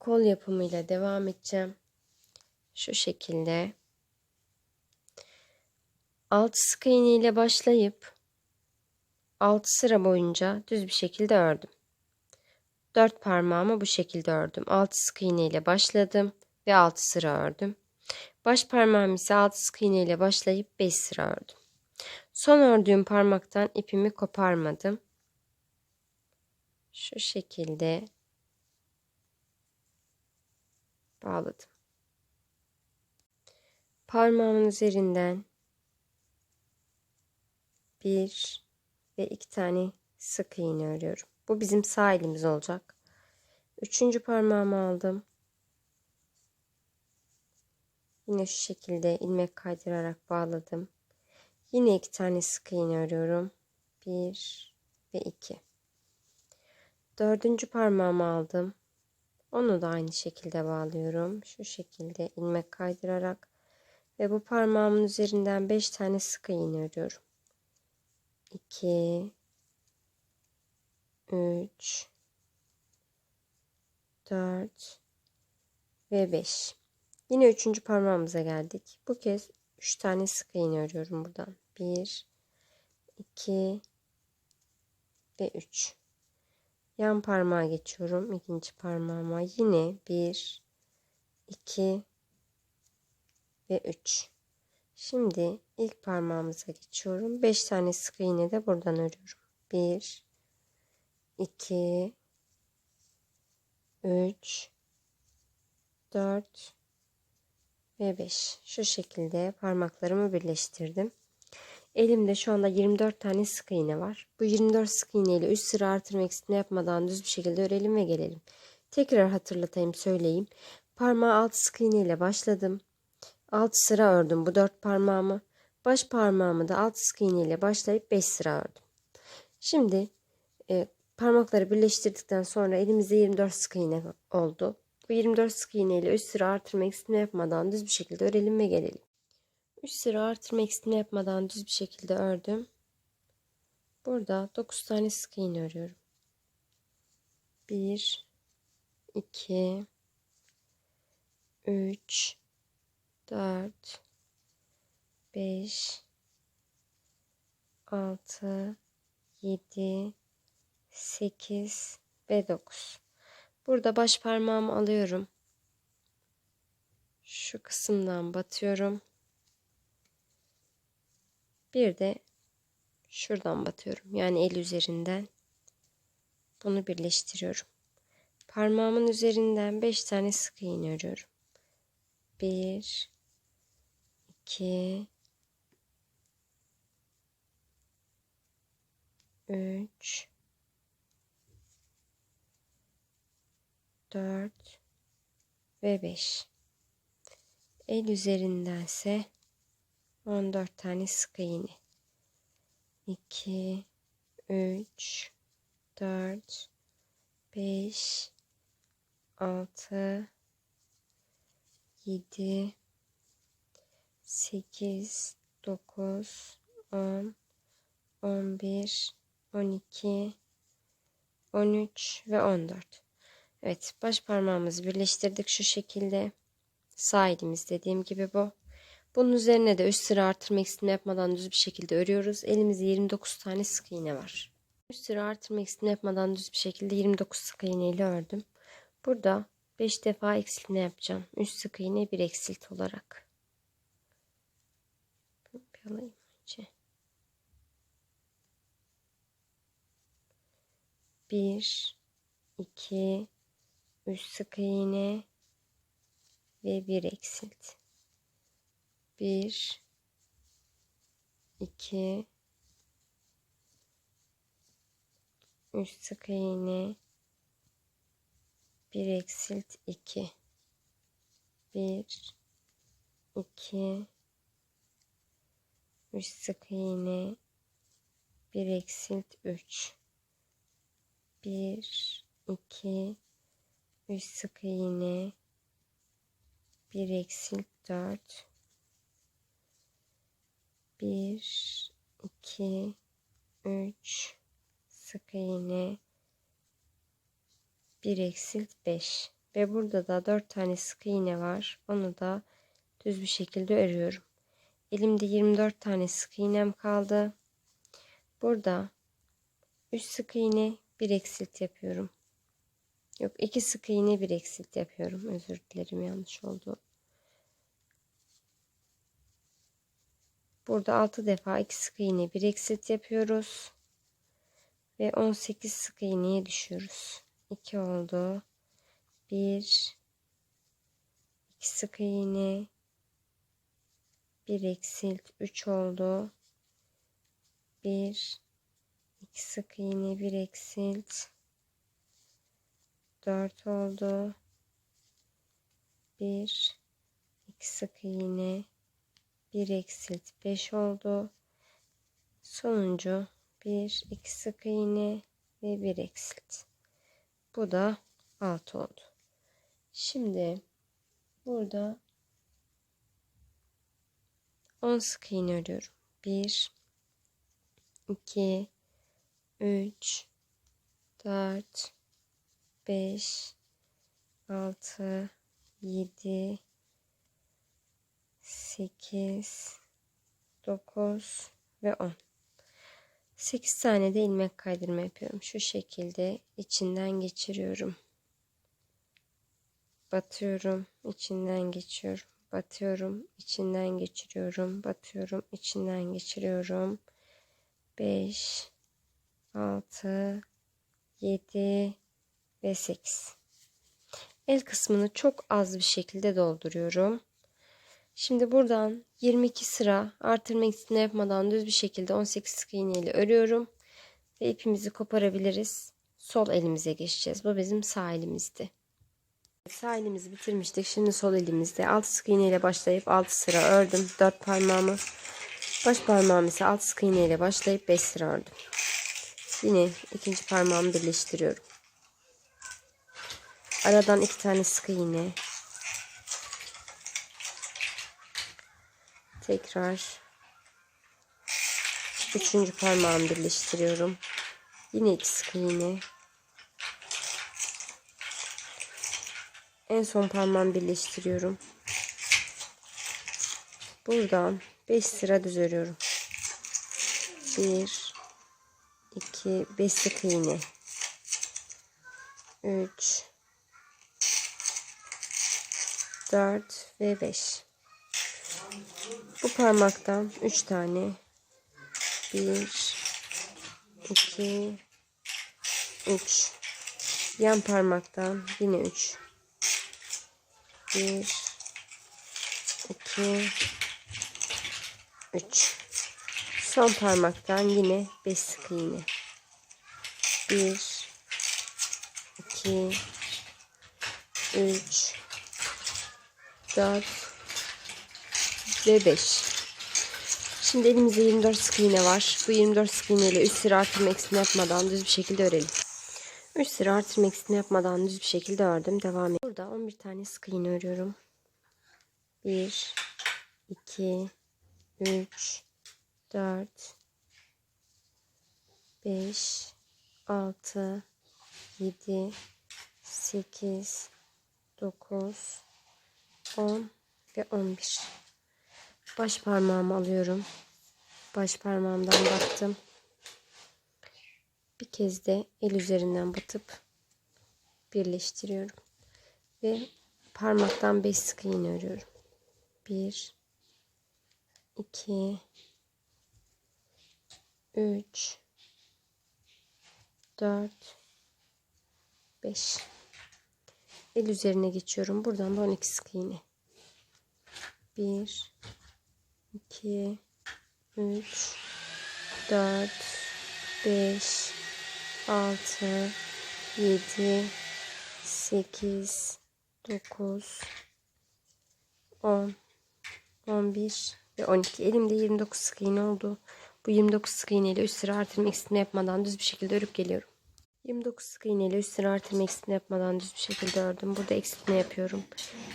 kol yapımıyla devam edeceğim. Şu şekilde. 6 sık iğne ile başlayıp 6 sıra boyunca düz bir şekilde ördüm. 4 parmağımı bu şekilde ördüm. 6 sık iğne ile başladım ve 6 sıra ördüm. Baş parmağım ise 6 sık iğne ile başlayıp 5 sıra ördüm. Son ördüğüm parmaktan ipimi koparmadım. Şu şekilde bağladım. Parmağımın üzerinden bir ve iki tane sık iğne örüyorum. Bu bizim sağ elimiz olacak. Üçüncü parmağımı aldım. Yine şu şekilde ilmek kaydırarak bağladım. Yine iki tane sık iğne örüyorum. Bir ve iki. Dördüncü parmağımı aldım. Onu da aynı şekilde bağlıyorum. Şu şekilde ilmek kaydırarak ve bu parmağımın üzerinden 5 tane sık iğne örüyorum. 2 3 4 ve 5. Yine üçüncü parmağımıza geldik. Bu kez 3 tane sık iğne örüyorum buradan. 1 2 ve 3. Yan parmağa geçiyorum. ikinci parmağıma yine 1 2 ve 3. Şimdi ilk parmağımıza geçiyorum. 5 tane sık iğne de buradan örüyorum. 1 2 3 4 ve 5. Şu şekilde parmaklarımı birleştirdim. Elimde şu anda 24 tane sık iğne var. Bu 24 sık iğne ile üst sıra artırma eksiltme yapmadan düz bir şekilde örelim ve gelelim. Tekrar hatırlatayım söyleyeyim. Parmağı alt sık iğne ile başladım. 6 sıra ördüm bu 4 parmağımı. Baş parmağımı da alt sık iğne ile başlayıp 5 sıra ördüm. Şimdi e, parmakları birleştirdikten sonra elimizde 24 sık iğne oldu. Bu 24 sık iğne ile üst sıra artırma eksiltme yapmadan düz bir şekilde örelim ve gelelim. 3 sıra artırma eksiltme yapmadan düz bir şekilde ördüm. Burada 9 tane sık iğne örüyorum. 1 2 3 4 5 6 7 8 ve 9. Burada baş parmağımı alıyorum. Şu kısımdan batıyorum. Bir de şuradan batıyorum. Yani el üzerinden bunu birleştiriyorum. Parmağımın üzerinden 5 tane sık iğne örüyorum. 1 2 3 4 ve 5 el üzerindense 14 tane sık iğne. 2 3 4 5 6 7 8 9 10 11 12 13 ve 14 Evet baş parmağımızı birleştirdik şu şekilde. Sağ elimiz dediğim gibi bu bunun üzerine de üst sıra artırma eksiltme yapmadan düz bir şekilde örüyoruz. Elimizde 29 tane sık iğne var. Üst sıra artırma eksiltme yapmadan düz bir şekilde 29 sık iğne ile ördüm. Burada 5 defa eksiltme yapacağım. Üst sık iğne bir eksilt olarak. Bir önce. Bir, iki, üç sık iğne ve bir eksilt. Bir, iki, üç sık iğne, bir eksilt iki. Bir, iki, 3 sık iğne 1 eksilt 3 1 2 3 sık iğne 1 eksilt 4 1 2 3 sık iğne 1 eksilt 5 Ve burada da 4 tane sık iğne var. Onu da düz bir şekilde örüyorum. Elimde 24 tane sık iğnem kaldı. Burada 3 sık iğne, bir eksilt yapıyorum. Yok, 2 sık iğne, bir eksilt yapıyorum. Özür dilerim yanlış oldu. Burada 6 defa 2 sık iğne, bir eksilt yapıyoruz. Ve 18 sık iğneye düşüyoruz. 2 oldu. 1 2 sık iğne, bir eksilt 3 oldu. 1 2 sık iğne bir eksilt 4 oldu. 1 2 sık iğne bir eksilt 5 oldu. Sonuncu 1 2 sık iğne ve bir eksilt. Bu da 6 oldu. Şimdi burada 10 sık iğne örüyorum. 1 2 3 4 5 6 7 8 9 ve 10 8 tane de ilmek kaydırma yapıyorum. Şu şekilde içinden geçiriyorum. Batıyorum, içinden geçiyorum. Batıyorum, içinden geçiriyorum. Batıyorum, içinden geçiriyorum. 5 6 7 ve 8. El kısmını çok az bir şekilde dolduruyorum. Şimdi buradan 22 sıra artırma ikisini yapmadan düz bir şekilde 18 sık iğne ile örüyorum. Ve ipimizi koparabiliriz. Sol elimize geçeceğiz. Bu bizim sağ elimizdi. Sağ elimizi bitirmiştik. Şimdi sol elimizde 6 sık iğne ile başlayıp 6 sıra ördüm. 4 parmağımı baş parmağım ise 6 sık iğne ile başlayıp 5 sıra ördüm. Yine ikinci parmağımı birleştiriyorum. Aradan iki tane sık iğne. Tekrar üçüncü parmağımı birleştiriyorum. Yine iki sık iğne. En son parmağımı birleştiriyorum. Buradan 5 sıra düz örüyorum. 1 2 5 sık iğne. 3 4 ve 5. Bu parmaktan 3 tane. 1 2 3 yan parmaktan yine 3 1 2 3 son parmaktan yine 5 sık iğne. 1 2 3 4 ve 5 şimdi elimizde 24 sık iğne var. Bu 24 sık iğne ile 3 sıra artırma eksini yapmadan düz bir şekilde örelim. 3 sıra artırma eksini yapmadan düz bir şekilde ördüm. Devam edelim burada 11 tane sık iğne örüyorum. 1 2 3 4 5 6 7 8 9 10 ve 11 baş parmağımı alıyorum. Baş parmağımdan battım bir kez de el üzerinden batıp birleştiriyorum. Ve parmaktan 5 sık iğne örüyorum. 1 2 3 4 5 el üzerine geçiyorum. Buradan da 12 sık iğne. 1 2 3 4 5 6 7 8 9 10 11 ve 12 elimde 29 sık iğne oldu. Bu 29 sık iğne ile üst sıra artırma eksiltme yapmadan düz bir şekilde örüp geliyorum. 29 sık iğne ile üst sıra artırma eksiltme yapmadan düz bir şekilde ördüm. Burada eksiltme yapıyorum.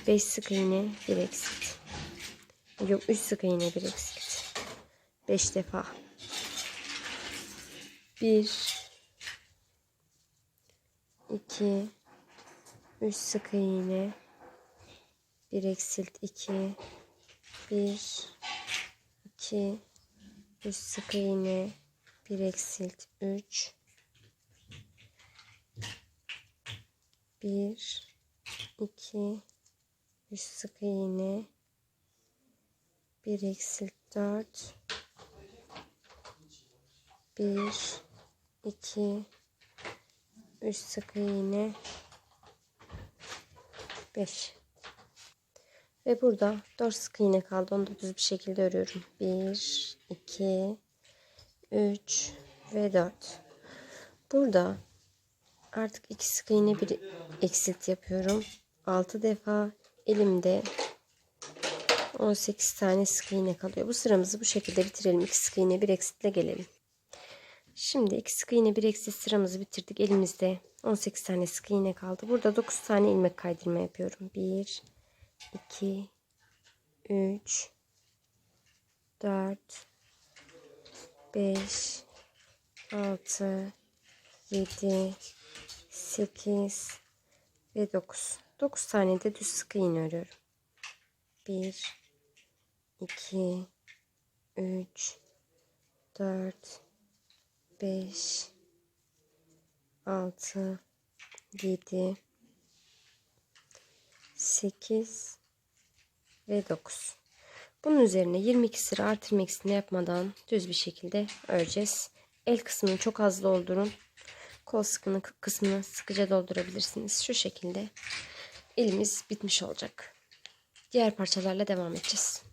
5 sık iğne, 1 eksilt. Yok 3 sık iğne, 1 eksilt. 5 defa. 1 2 3 sık iğne, bir eksilt 2, 1, 2, 3 sık iğne, bir eksilt 3, 1, 2, 3 sık iğne, bir eksilt 4, 1, 2, 3 sık iğne, 5. Ve burada 4 sık iğne kaldı. Onu da düz bir şekilde örüyorum. 1, 2, 3 ve 4. Burada artık 2 sık iğne bir eksilt yapıyorum. 6 defa elimde 18 tane sık iğne kalıyor. Bu sıramızı bu şekilde bitirelim. 2 sık iğne bir eksitle gelelim. Şimdi 2 sık iğne bir eksilt sıramızı bitirdik. Elimizde 18 tane sık iğne kaldı. Burada 9 tane ilmek kaydırma yapıyorum. 1 2 3 4 5 6 7 8 ve 9 9 tane de düz sık iğne örüyorum 1 2 3 4 5 6 7 8 ve 9. Bunun üzerine 22 sıra artırma eksiltme yapmadan düz bir şekilde öreceğiz. El kısmını çok az doldurun. Kol sıkını kısmını sıkıca doldurabilirsiniz. Şu şekilde elimiz bitmiş olacak. Diğer parçalarla devam edeceğiz.